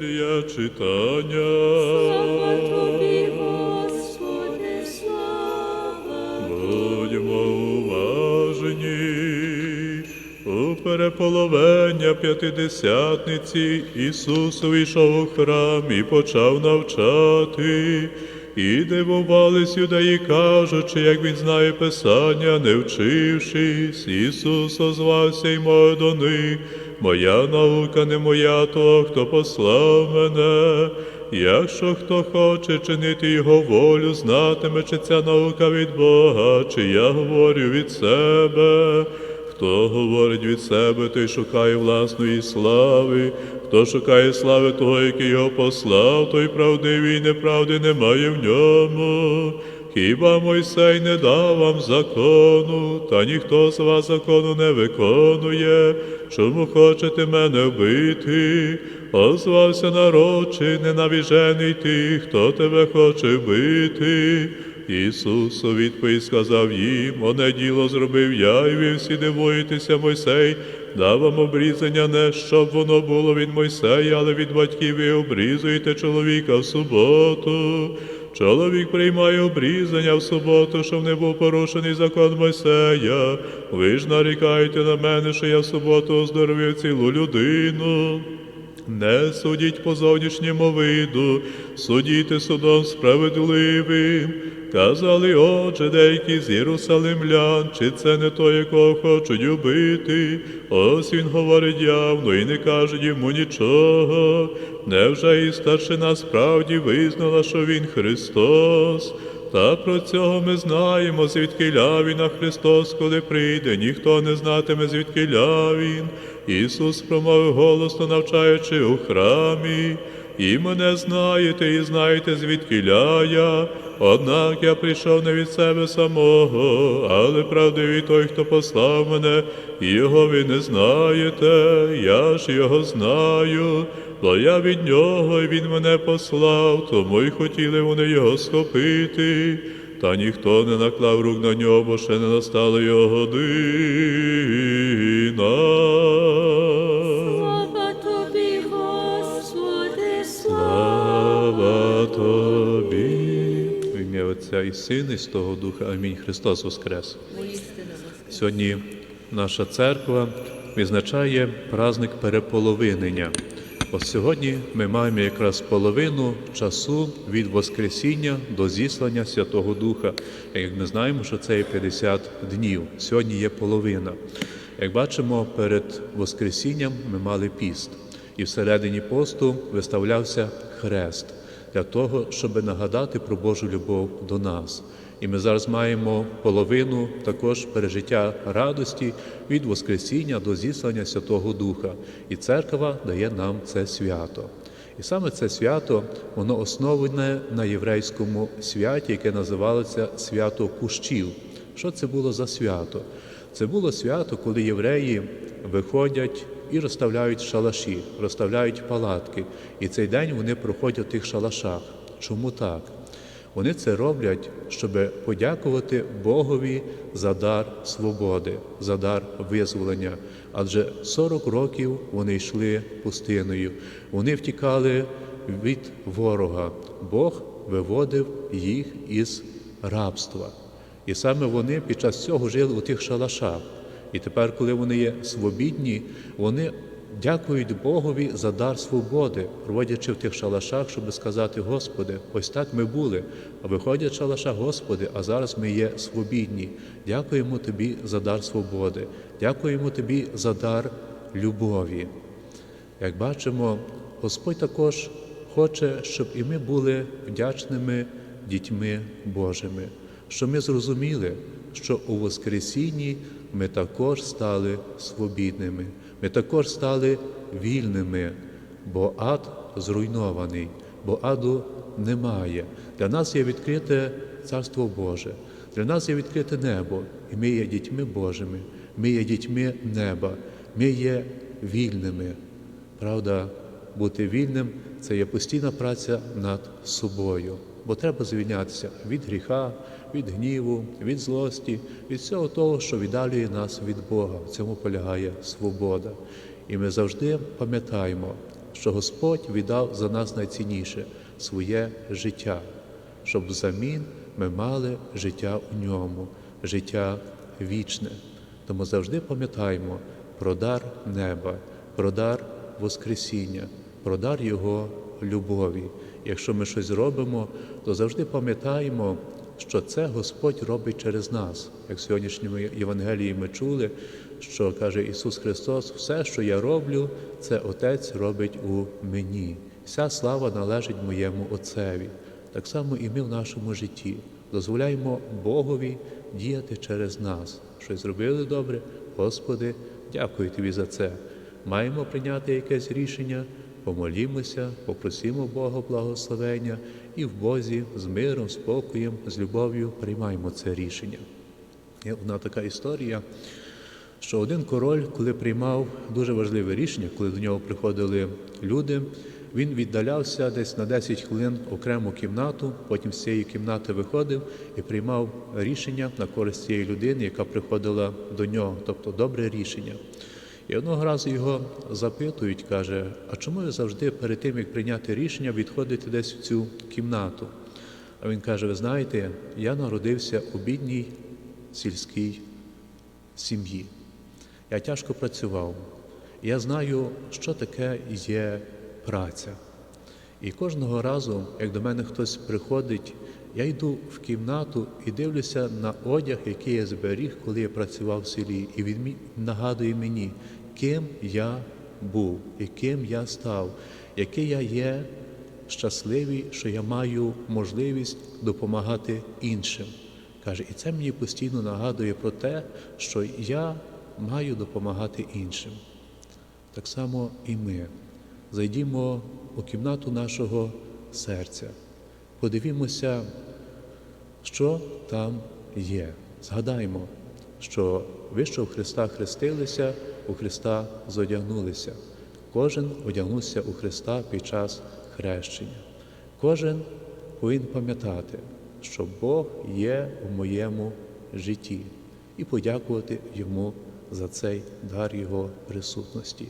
Євангелія читання. Слава тобі, Господи, слава Будьмо уважні. У переполовення п'ятидесятниці Ісус увійшов у храм і почав навчати. І дивувались юдаї, кажучи, як він знає Писання, не вчившись. Ісус озвався й мов до них. Моя наука не моя, того, хто послав мене. Якщо хто хоче чинити його волю, знатиме, чи ця наука від Бога, чи я говорю від себе. Хто говорить від себе, той шукає власної слави. Хто шукає слави того, який його послав, той правдивий і неправди немає в ньому. Хіба Мойсей не дав вам закону, та ніхто з вас закону не виконує, чому хочете мене вбити? Озвався народ, чи ненавіжений ти, хто тебе хоче вбити? Ісус відповідь сказав їм, оне діло зробив я, і ви всі дивуєтеся, Мойсей, дав вам обрізання не щоб воно було від Мойсея, але від батьків ви обрізуєте чоловіка в суботу. Чоловік приймає обрізання в суботу, щоб не був порушений закон Мойсея. Ви ж нарікаєте на мене, що я в суботу оздоровив цілу людину. Не судіть по зовнішньому виду, судіте судом справедливим. Казали, отже, деякі з Єрусалимлян, чи це не той, якого хочуть убити. Ось він говорить явно і не каже йому нічого. Невже і старшина справді визнала, що він Христос? Та про цього ми знаємо, звідки він, а Христос, коли прийде, ніхто не знатиме, звідки він. Ісус промовив голосно, навчаючи у храмі. І мене знаєте, і знаєте, звідки я. Однак я прийшов не від себе самого, але правдивий той, хто послав мене, його ви не знаєте, я ж його знаю. Бо я від нього, і він мене послав, тому й хотіли вони його схопити. Та ніхто не наклав рук на нього, бо ще не настала його година. Отця і Сина, і Святого Духа. Амінь. Христос Воскрес. Сьогодні наша церква відзначає праздник переполовинення. Ось сьогодні ми маємо якраз половину часу від Воскресіння до зіслання Святого Духа. Як ми знаємо, що це є 50 днів. Сьогодні є половина. Як бачимо, перед Воскресінням ми мали піст, і всередині посту виставлявся хрест для того, щоб нагадати про Божу любов до нас. І ми зараз маємо половину також пережиття радості від Воскресіння до зіслання Святого Духа. І церква дає нам це свято. І саме це свято, воно основане на єврейському святі, яке називалося свято кущів. Що це було за свято? Це було свято, коли євреї виходять і розставляють шалаші, розставляють палатки. І цей день вони проходять в тих шалашах. Чому так? Вони це роблять, щоб подякувати Богові за дар свободи, за дар визволення. Адже 40 років вони йшли пустиною, вони втікали від ворога. Бог виводив їх із рабства. І саме вони під час цього жили у тих шалашах. І тепер, коли вони є свобідні, вони дякують Богові за дар свободи, проводячи в тих шалашах, щоб сказати, Господи, ось так ми були, а виходять шалаша, Господи, а зараз ми є свобідні. Дякуємо Тобі за дар свободи, дякуємо Тобі за дар любові. Як бачимо, Господь також хоче, щоб і ми були вдячними дітьми Божими, щоб ми зрозуміли, що у Воскресінні ми також стали свобідними, ми також стали вільними, бо ад зруйнований, бо аду немає. Для нас є відкрите Царство Боже, для нас є відкрите небо, і ми є дітьми Божими, ми є дітьми неба, ми є вільними. Правда, бути вільним це є постійна праця над собою, бо треба звільнятися від гріха, від гніву, від злості, від всього того, що віддалює нас від Бога. В цьому полягає свобода. І ми завжди пам'ятаємо, що Господь віддав за нас найцінніше своє життя, щоб взамін ми мали життя у ньому, життя вічне. Тому завжди пам'ятаємо про дар неба, про дар Воскресіння, про дар Його любові. Якщо ми щось робимо, то завжди пам'ятаємо, що це Господь робить через нас. Як в сьогоднішньому Євангелії ми чули, що каже Ісус Христос, все, що я роблю, це Отець робить у мені. Вся слава належить моєму Отцеві. Так само і ми в нашому житті дозволяємо Богові діяти через нас. Щось зробили добре, Господи, дякую Тобі за це. Маємо прийняти якесь рішення, помолімося, попросимо Бога благословення і в Бозі з миром, спокоєм, з любов'ю приймаємо це рішення. Є одна така історія, що один король, коли приймав дуже важливе рішення, коли до нього приходили люди, він віддалявся десь на 10 хвилин окрему кімнату, потім з цієї кімнати виходив і приймав рішення на користь цієї людини, яка приходила до нього, тобто добре рішення. І одного разу його запитують, каже: а чому ви завжди перед тим, як прийняти рішення, відходите десь в цю кімнату? А він каже: Ви знаєте, я народився у бідній сільській сім'ї. Я тяжко працював. Я знаю, що таке є праця. І кожного разу, як до мене хтось приходить, я йду в кімнату і дивлюся на одяг, який я зберіг, коли я працював в селі, і він нагадує мені, ким я був, яким я став, який я є щасливий, що я маю можливість допомагати іншим. Каже, і це мені постійно нагадує про те, що я маю допомагати іншим. Так само і ми. Зайдімо у кімнату нашого серця, подивімося, що там є. Згадаймо, що ви, що в Христа хрестилися, у Христа зодягнулися. Кожен одягнувся у Христа під час хрещення. Кожен повинен пам'ятати, що Бог є у моєму житті, і подякувати Йому за цей дар Його присутності,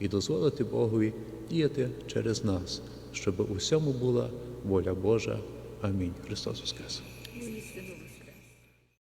і дозволити Богові діяти через нас, щоб у всьому була воля Божа. Амінь. Христос Воскрес!